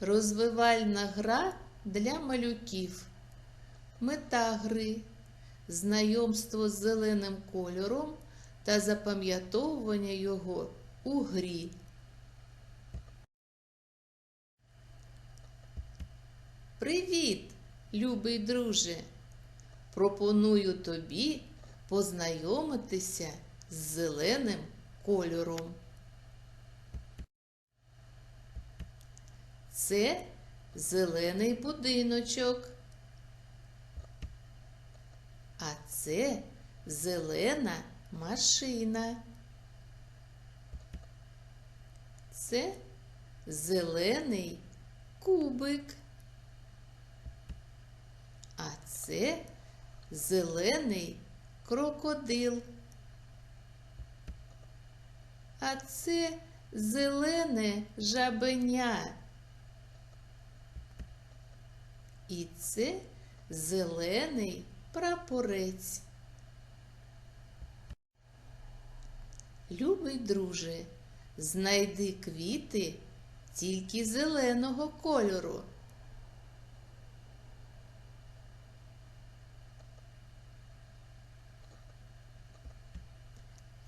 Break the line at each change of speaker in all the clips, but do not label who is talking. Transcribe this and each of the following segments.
Розвивальна гра для малюків. Мета гри знайомство з зеленим кольором та запам'ятовування його у грі. Привіт, любий друже! Пропоную тобі познайомитися з зеленим кольором. Це зелений будиночок. А це зелена машина. Це зелений кубик. А це зелений крокодил. А це зелене жабеня. І це зелений прапорець. Любий друже, знайди квіти тільки зеленого кольору.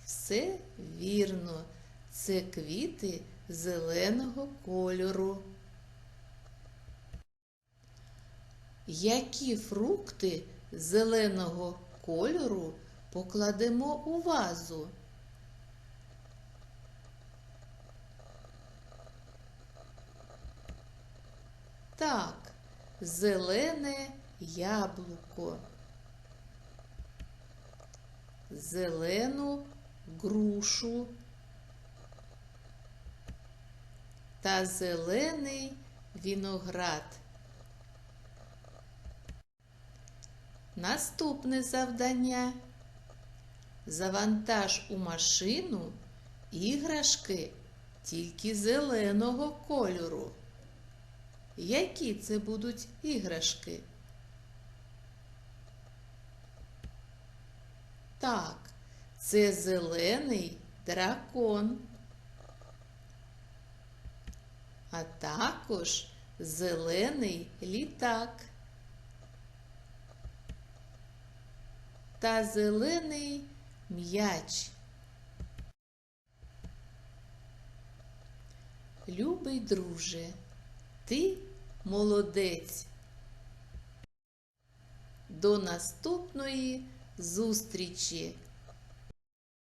Все вірно, це квіти зеленого кольору. Які фрукти зеленого кольору покладемо у вазу? Так, зелене яблуко, зелену грушу та зелений виноград. Наступне завдання. Завантаж у машину іграшки тільки зеленого кольору. Які це будуть іграшки? Так, це зелений дракон, а також зелений літак. Та зелений м'яч. Любий друже, ти молодець. До наступної зустрічі!